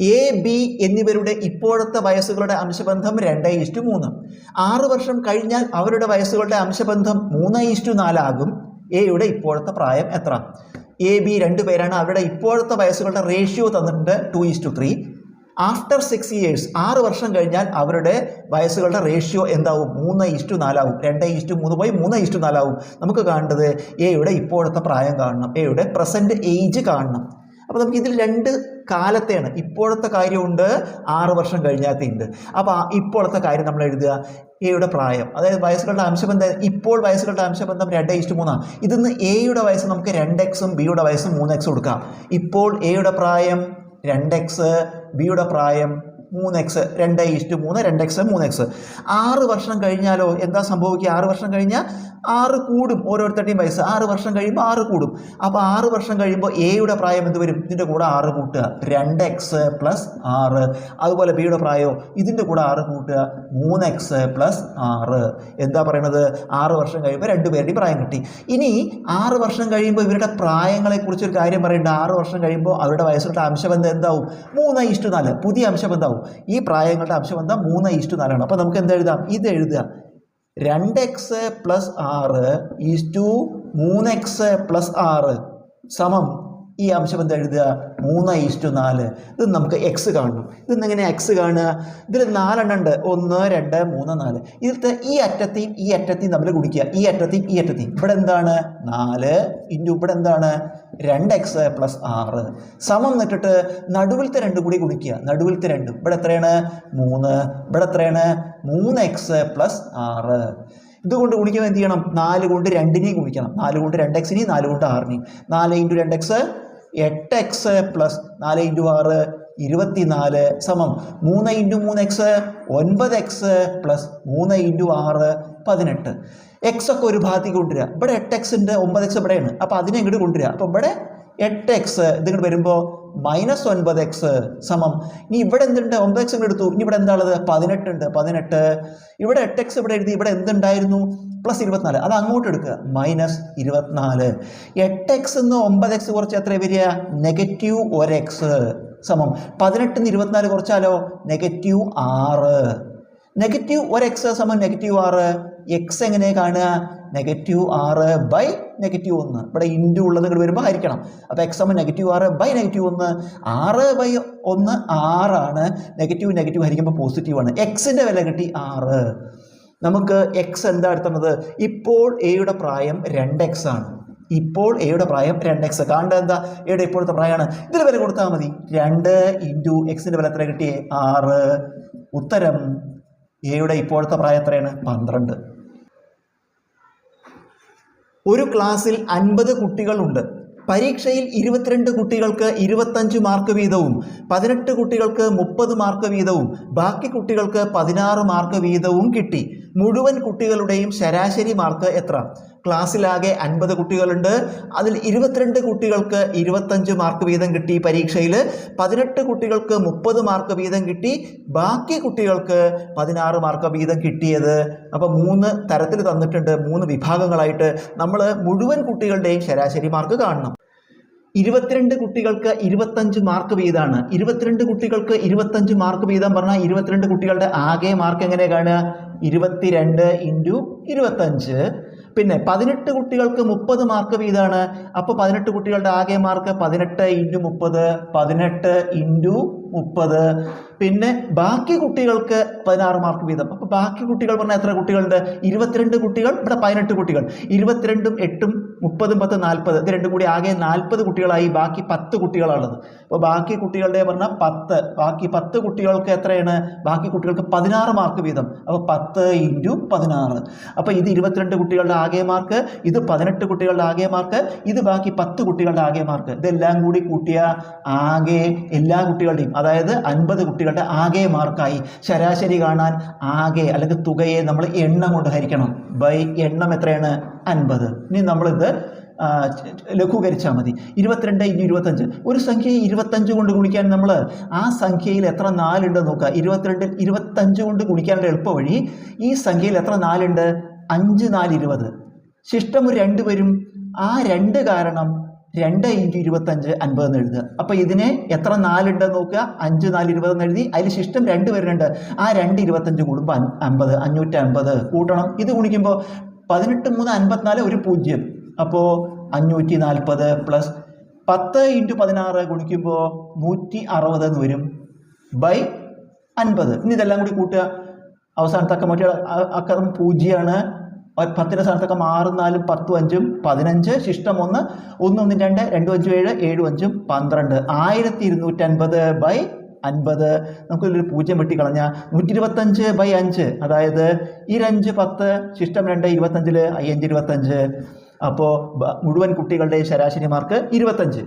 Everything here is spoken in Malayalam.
എ ബി എന്നിവരുടെ ഇപ്പോഴത്തെ വയസ്സുകളുടെ അംശബന്ധം രണ്ട് ഇഷ്ടു മൂന്ന്. ആറ് വർഷം കഴിഞ്ഞാൽ അവരുടെ വയസ്സുകളുടെ അംശബന്ധം മൂന്ന് ഇഷ്ടു നാലാകും. എയുടെ ഇപ്പോഴത്തെ പ്രായം എത്ര? എ ബി രണ്ട് പേരാണ് അവരുടെ ഇപ്പോഴത്തെ വയസ്സുകളുടെ റേഷ്യോ തന്നിട്ടുണ്ട് two is to three after six years ആറ് വർഷം കഴിഞ്ഞാൽ അവരുടെ വയസ്സുകളുടെ റേഷ്യോ എന്താവും? മൂന്ന് ഇഷ്ടു നാലാവും. രണ്ട് ഇഷ്ടു മൂന്ന് പോയി മൂന്ന് ഇഷ്ടു നാലാവും. നമുക്ക് കാണേണ്ടത് എയുടെ ഇപ്പോഴത്തെ പ്രായം കാണണം. എയുടെ പ്രസന്റ് ഏജ് കാണണം. അപ്പോൾ നമുക്ക് ഇതിൽ രണ്ട് കാലത്തെയാണ്. ഇപ്പോഴത്തെ കാര്യമുണ്ട് ആറ് വർഷം കഴിഞ്ഞാത്തയുണ്ട് അപ്പോൾ ഇപ്പോഴത്തെ കാര്യം നമ്മൾ എഴുതുക. എയുടെ പ്രായം. അതായത് വയസ്സുകളുടെ അംശബന്ധം ഇപ്പോൾ വയസ്സുകളുടെ അംശബന്ധം രണ്ട് ഇഷ്ടു മൂന്നാണ് ഇതിന്ന് എയുടെ വയസ്സ് നമുക്ക് രണ്ട് എക്സും ബിയുടെ വയസ്സ് മൂന്ന് എക്സും കൊടുക്കാം ഇപ്പോൾ എയുടെ പ്രായം രണ്ട് എക്സ് ബിയുടെ പ്രായം മൂന്ന് എക്സ് രണ്ട് ഈസ്റ്റ് മൂന്ന് രണ്ട് എക്സ് മൂന്ന് എക്സ് ആറ് വർഷം കഴിഞ്ഞാലോ? എന്താ സംഭവിക്കുക? ആറ് വർഷം കഴിഞ്ഞാൽ ആറ് കൂടും ഓരോരുത്തരുടെയും വയസ്സ്. ആറ് വർഷം കഴിയുമ്പോൾ ആറ് കൂടും. അപ്പോൾ ആറ് വർഷം കഴിയുമ്പോൾ എയുടെ പ്രായം എന്ത് വരും? ഇതിന്റെ കൂടെ ആറ് കൂട്ടുക. രണ്ട് എക്സ് പ്ലസ് ആറ്. അതുപോലെ ബിയുടെ പ്രായമോ? ഇതിന്റെ കൂടെ ആറ് കൂട്ടുക. മൂന്ന് എക്സ് പ്ലസ് ആറ്. എന്താ പറയണത്? ആറ് വർഷം കഴിയുമ്പോൾ രണ്ടുപേരുടെയും പ്രായം കിട്ടി. ഇനി ആറ് വർഷം കഴിയുമ്പോൾ ഇവരുടെ പ്രായങ്ങളെക്കുറിച്ച് ഒരു കാര്യം പറയേണ്ട. ആറ് വർഷം കഴിയുമ്പോൾ അവരുടെ വയസ്സിലുള്ള അംശബന്ധം എന്താവും? മൂന്ന് ഇഷ്ടം നാല്. പുതിയ അംശബന്ധമാവും ഈ പ്രായങ്ങളുടെ അംശം എന്താ മൂന്ന് ഈസ്റ്റു നാലാണ്. അപ്പോൾ നമുക്ക് എന്ത് എഴുതാം? ഇത് എഴുതുക. രണ്ട് എക്സ് പ്ലസ് ആറ് ഈസ്റ്റു മൂന്ന് എക്സ് പ്ലസ് ആറ് സമം ഈ അംശം എന്താ എഴുതുക? മൂന്ന് ഈസ്റ്റു നാല്. ഇത് നമുക്ക് എക്സ് കാണണം ഇത് എങ്ങനെ എക്സ് കാണുക? ഇതിൽ നാലെണ്ണം ഉണ്ട്. ഒന്ന് രണ്ട് മൂന്ന് നാല്. ഇതിലത്തെ ഈ അറ്റത്തെയും ഈ അറ്റത്തെയും തമ്മിൽ കുടിക്കുക ഈ അറ്റത്തെയും ഈ അറ്റത്തെയും. ഇവിടെ എന്താണ്? നാല് ഇന്റു ഇവിടെ എന്താണ്? രണ്ട് എക്സ് പ്ലസ് ആറ്. സമം എന്നിട്ടിട്ട് നടുവിലത്തെ രണ്ടും കൂടി കുടിക്കുക നടുവിലത്തെ രണ്ടും. ഇവിടെ എത്രയാണ്? മൂന്ന്. ഇവിടെ എത്രയാണ്? മൂന്ന് എക്സ് പ്ലസ് ആറ്. ഇതുകൊണ്ട് ഗുണിക്കുമ്പോൾ എന്ത് ചെയ്യണം? നാല് കൊണ്ട് രണ്ടിനെയും ഗുണിക്കണം. നാല് കൊണ്ട് രണ്ട് എക്സിനെയും നാല് കൊണ്ട് ആറിനെയും. നാല് ഇന്റു രണ്ട് എക്സ് എട്ട് എക്സ് പ്ലസ് നാല് ഇന്റു ആറ് ഇരുപത്തിനാല് സമം മൂന്ന് ഇന്റു മൂന്ന് എക്സ് ഒൻപത് എക്സ് പ്ലസ് മൂന്ന് ഇന്റു ആറ് പതിനെട്ട്. എക്സ് ഒക്കെ ഒരു ഭാഗത്തേക്ക് കൊണ്ടുവരിക. ഇവിടെ എട്ട് എക്സ് ഉണ്ട് ഒമ്പത് എക്സ് ഇവിടെയാണ്. അപ്പോൾ അതിനെ ഇങ്ങോട്ട് കൊണ്ടുവരിക. അപ്പോൾ ഇവിടെ എട്ട് എക്സ് ഇതിങ്ങോട്ട് വരുമ്പോൾ മൈനസ് ഒൻപത് എക്സ് സമം. ഇനി ഇവിടെ എന്തുണ്ട്? ഒമ്പത് എക്സ് എടുത്തു. ഇനി ഇവിടെ എന്താ ഉള്ളത് പതിനെട്ട് ഉണ്ട്. പതിനെട്ട്. ഇവിടെ എട്ട് എക്സ് ഇവിടെ എഴുതി. ഇവിടെ എന്തുണ്ടായിരുന്നു? പ്ലസ് ഇരുപത്തിനാല്. അത് അങ്ങോട്ട് എടുക്കുക. മൈനസ് ഇരുപത്തിനാല്. എട്ട് എക്സ് എന്ന് ഒമ്പത് എക്സ് കുറച്ച് എത്ര വരിക? നെഗറ്റീവ് ഒരു എക്സ് സമം. പതിനെട്ടിന്ന് ഇരുപത്തിനാല് കുറച്ചാലോ? നെഗറ്റീവ് ആറ്. നെഗറ്റീവ് ഒരു എക്സ് സമം നെഗറ്റീവ് ആറ്. എക്സ് എങ്ങനെ കാണുക? നെഗറ്റീവ് ആറ് ബൈ നെഗറ്റീവ് ഒന്ന്. ഇവിടെ ഇന്റു ഉള്ളത് ഇങ്ങോട്ട് വരുമ്പോൾ ഹരിക്കണം. അപ്പോൾ എക്സ് സമം നെഗറ്റീവ് ആറ് ബൈ നെഗറ്റീവ് ഒന്ന്. ആറ് ബൈ ഒന്ന് ആറാണ്. നെഗറ്റീവ് നെഗറ്റീവ് ഹരിക്കുമ്പോൾ പോസിറ്റീവ് ആണ്. എക്സിന്റെ വില കിട്ടി ആറ്. നമുക്ക് എക്സ് എന്താ എടുത്തുന്നത്? ഇപ്പോൾ എയുടെ പ്രായം രണ്ട് എക്സ് ആണ്. ഇപ്പോൾ എയുടെ പ്രായം രണ്ട് എക്സ് കാണേണ്ടത് എന്താ? എയുടെ ഇപ്പോഴത്തെ പ്രായമാണ്. ഇതിൽ വില കൊടുത്താൽ മതി. രണ്ട് ഇന്റു എക്സിന്റെ വില എത്ര കിട്ടിയേ? ആറ്. ഉത്തരം എയുടെ ഇപ്പോഴത്തെ പ്രായം എത്രയാണ്? പന്ത്രണ്ട്. ഒരു ക്ലാസ്സിൽ അൻപത് കുട്ടികളുണ്ട്. പരീക്ഷയിൽ ഇരുപത്തിരണ്ട് കുട്ടികൾക്ക് ഇരുപത്തഞ്ച് മാർക്ക് വീതവും പതിനെട്ട് കുട്ടികൾക്ക് മുപ്പത് മാർക്ക് വീതവും ബാക്കി കുട്ടികൾക്ക് പതിനാറ് മാർക്ക് വീതവും കിട്ടി. മുഴുവൻ കുട്ടികളുടെയും ശരാശരി മാർക്ക് എത്ര? ക്ലാസ്സിലാകെ അൻപത് കുട്ടികളുണ്ട്. അതിൽ ഇരുപത്തിരണ്ട് കുട്ടികൾക്ക് ഇരുപത്തഞ്ച് മാർക്ക് വീതം കിട്ടി പരീക്ഷയിൽ. പതിനെട്ട് കുട്ടികൾക്ക് മുപ്പത് മാർക്ക് വീതം കിട്ടി. ബാക്കി കുട്ടികൾക്ക് പതിനാറ് മാർക്ക് വീതം കിട്ടിയത്. അപ്പോൾ മൂന്ന് തരത്തിൽ തന്നിട്ടുണ്ട്. മൂന്ന് വിഭാഗങ്ങളായിട്ട് നമ്മൾ മുഴുവൻ കുട്ടികളുടെയും ശരാശരി മാർക്ക് കാണണം. ഇരുപത്തിരണ്ട് കുട്ടികൾക്ക് ഇരുപത്തഞ്ച് മാർക്ക് വീതമാണ്. ഇരുപത്തിരണ്ട് കുട്ടികൾക്ക് ഇരുപത്തഞ്ച് മാർക്ക് വീതം പറഞ്ഞാൽ ഇരുപത്തിരണ്ട് കുട്ടികളുടെ ആകെ മാർക്ക് എങ്ങനെ കാണുക? ഇരുപത്തിരണ്ട് ഇന്റു ഇരുപത്തഞ്ച്. പിന്നെ പതിനെട്ട് കുട്ടികൾക്ക് മുപ്പത് മാർക്ക് വീതമാണ് അപ്പോൾ പതിനെട്ട് കുട്ടികളുടെ ആകെ മാർക്ക് പതിനെട്ട് ഇന്റു മുപ്പത് പതിനെട്ട് ഇന്റു മുപ്പത്. പിന്നെ ബാക്കി കുട്ടികൾക്ക് പതിനാറ് മാർക്ക് വീതം. അപ്പോൾ ബാക്കി കുട്ടികൾ പറഞ്ഞാൽ എത്ര കുട്ടികളുണ്ട്? ഇരുപത്തിരണ്ട് കുട്ടികൾ ഇവിടെ പതിനെട്ട് കുട്ടികൾ. ഇരുപത്തിരണ്ടും എട്ടും മുപ്പതും പത്ത് നാൽപ്പത്. ഇത് രണ്ടും കൂടി ആകെ നാൽപ്പത് കുട്ടികളായി ബാക്കി പത്ത് കുട്ടികളാണുള്ളത്. അപ്പോൾ ബാക്കി കുട്ടികളുടെ പറഞ്ഞാൽ പത്ത്. ബാക്കി പത്ത് കുട്ടികൾക്ക് എത്രയാണ്? ബാക്കി കുട്ടികൾക്ക് പതിനാറ് മാർക്ക് വീതം. അപ്പോൾ പത്ത് ഇന്റു പതിനാറ്. അപ്പോൾ ഇത് ഇരുപത്തിരണ്ട് കുട്ടികളുടെ ആകെ മാർക്ക് ഇത് പതിനെട്ട് കുട്ടികളുടെ ആകെ മാർക്ക് ഇത് ബാക്കി പത്ത് കുട്ടികളുടെ ആകെ മാർക്ക് ഇതെല്ലാം കൂടി കൂട്ടിയ ആകെ എല്ലാ കുട്ടികളുടെയും അതായത് അൻപത് കുട്ടികളുടെ ആകെ മാർക്കായി. ശരാശരി കാണാൻ ആകെ അല്ലെങ്കിൽ തുകയെ നമ്മൾ എണ്ണം കൊണ്ട് ഹരിക്കണം. ബൈ എണ്ണം എത്രയാണ്? അൻപത്. ഇനി നമ്മളിത് ലഘൂകരിച്ചാൽ മതി. ഇരുപത്തിരണ്ട് ഇനി ഇരുപത്തഞ്ച്. ഒരു സംഖ്യയെ ഇരുപത്തഞ്ച് കൊണ്ട് ഗുണിക്കാൻ നമ്മൾ ആ സംഖ്യയിൽ എത്ര നാലുണ്ട് നോക്കുക. ഇരുപത്തിരണ്ടിൽ ഇരുപത്തഞ്ച് കൊണ്ട് ഗുണിക്കാനുള്ള എളുപ്പ വഴി ഈ സംഖ്യയിൽ എത്ര നാലുണ്ട്? അഞ്ച് നാല് ഇരുപത്. ശിഷ്ടം ഒരു രണ്ട് വരും. ആ രണ്ട് കാരണം രണ്ട് ഇന്റു ഇരുപത്തഞ്ച് അൻപത് എന്ന് എഴുതുക. അപ്പോൾ ഇതിനെ എത്ര നാലുണ്ടെന്ന് നോക്കുക? അഞ്ച് നാല് ഇരുപത് എന്ന് എഴുതി അതിൽ ശിഷ്ടം രണ്ട് വരുന്നുണ്ട്. ആ രണ്ട് ഇരുപത്തഞ്ച് കൂടുമ്പോൾ അമ്പത് അഞ്ഞൂറ്റി അമ്പത് കൂട്ടണം. ഇത് ഗുണിക്കുമ്പോൾ പതിനെട്ട് മൂന്ന് അൻപത്തിനാല് ഒരു പൂജ്യം. അപ്പോൾ അഞ്ഞൂറ്റി നാൽപ്പത് പ്ലസ് പത്ത് ഇന്റു പതിനാറ് ഗുണിക്കുമ്പോൾ നൂറ്റി അറുപത് എന്ന് വരും ബൈ അൻപത്. ഇനി ഇതെല്ലാം കൂടി കൂട്ടുക. അവസാനത്തെ അക്കം മറ്റേ അക്കറും അക്കം പൂജ്യമാണ് പത്തിന്റെ സ്ഥാനത്തൊക്കെ ആറും നാലും പത്തും അഞ്ചും പതിനഞ്ച് ശിഷ്ടം ഒന്ന് ഒന്ന് ഒന്നും രണ്ട് രണ്ടും അഞ്ചും ഏഴ് ഏഴും അഞ്ചും പന്ത്രണ്ട്. ആയിരത്തി ഇരുന്നൂറ്റി അൻപത്. ബൈ അൻപത് നമുക്ക് ഇതിലൊരു പൂജ്യം വെട്ടിക്കളഞ്ഞ നൂറ്റി ഇരുപത്തഞ്ച് ബൈ അഞ്ച്. അതായത് ഈ അഞ്ച് പത്ത് ശിഷ്ടം രണ്ട് ഇരുപത്തഞ്ചിൽ അയ്യഞ്ച് ഇരുപത്തഞ്ച്. അപ്പോൾ മുഴുവൻ കുട്ടികളുടെ ശരാശരി മാർക്ക് ഇരുപത്തഞ്ച്.